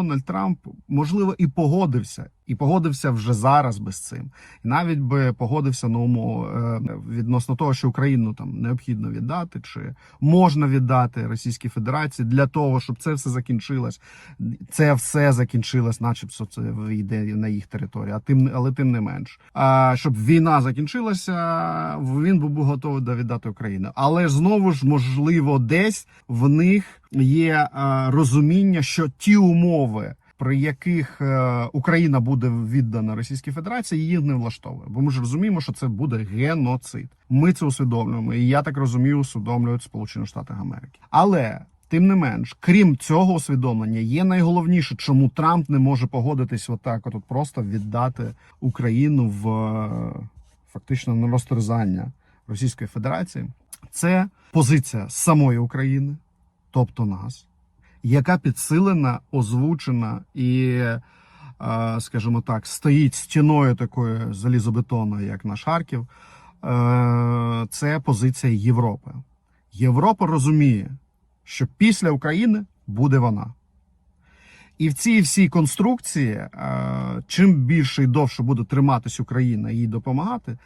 Дональд Трамп можливо і погодився, і погодився вже зараз без цим, і навіть би погодився на умову е, відносно того, що Україну там необхідно віддати, чи можна віддати Російській Федерації для того, щоб це все закінчилось. Це все закінчилось, начебто це вийде на їх територію, а тим але тим не менш. А щоб війна закінчилася, він був готовий до віддати Україну. Але знову ж можливо, десь в них є е, розуміння, що ті умови. При яких е, Україна буде віддана Російській Федерації, її не влаштовує. Бо ми ж розуміємо, що це буде геноцид. Ми це усвідомлюємо, і я так розумію, усвідомлюють Сполучені Штати Америки. Але тим не менш, крім цього усвідомлення, є найголовніше, чому Трамп не може погодитись отак, от просто віддати Україну в е, фактично на розтерзання Російської Федерації. Це позиція самої України, тобто нас, яка підсилена, озвучена і, скажімо так, стоїть стіною такою залізобетонною, як наш Харків. Е, Це позиція Європи. Європа розуміє, що після України буде вона. І в цій всій конструкції, е, чим більше і довше буде триматись Україна і їй допомагати,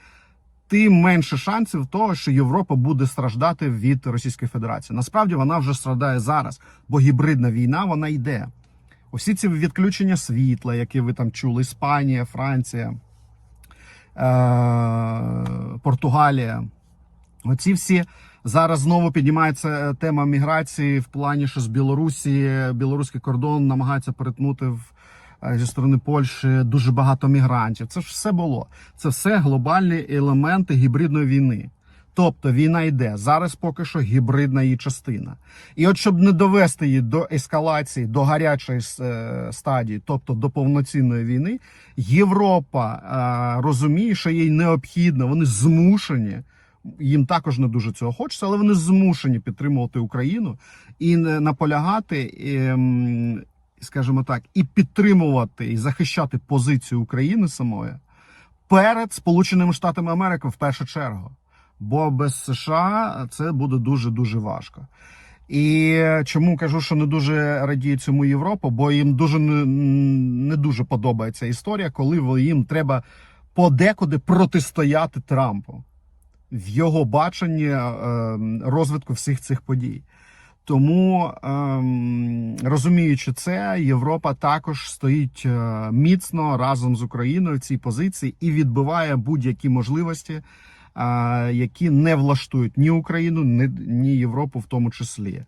тим менше шансів того, що Європа буде страждати від Російської Федерації. Насправді вона вже страждає зараз, бо гібридна війна вона йде. Усі ці відключення світла, які ви там чули, Іспанія, Франція, е- Португалія. Оці всі зараз знову піднімається тема міграції в плані, що з Білорусі білоруський кордон намагаються перетнути в е, зі сторони Польщі дуже багато мігрантів. Це ж все було. Це все глобальні елементи гібридної війни. Тобто війна йде зараз, поки що гібридна її частина. І от щоб не довести її до ескалації, до гарячої е, стадії, тобто до повноцінної війни, Європа е, розуміє, що їй необхідно, вони змушені. Їм також не дуже цього хочеться, але вони змушені підтримувати Україну і наполягати, ем, скажімо так, і підтримувати і захищати позицію України самої перед Сполученими Штатами Америки в першу чергу. Бо без США це буде дуже дуже важко. І чому кажу, що не дуже радіє цьому Європа, бо їм дуже не, дуже подобається історія, коли їм треба подекуди протистояти Трампу в його баченні е, розвитку всіх цих подій. Тому, ем, розуміючи це, Європа також стоїть е, міцно разом з Україною в цій позиції і відбиває будь-які можливості, е, які не влаштують ні Україну, ні, ні Європу в тому числі.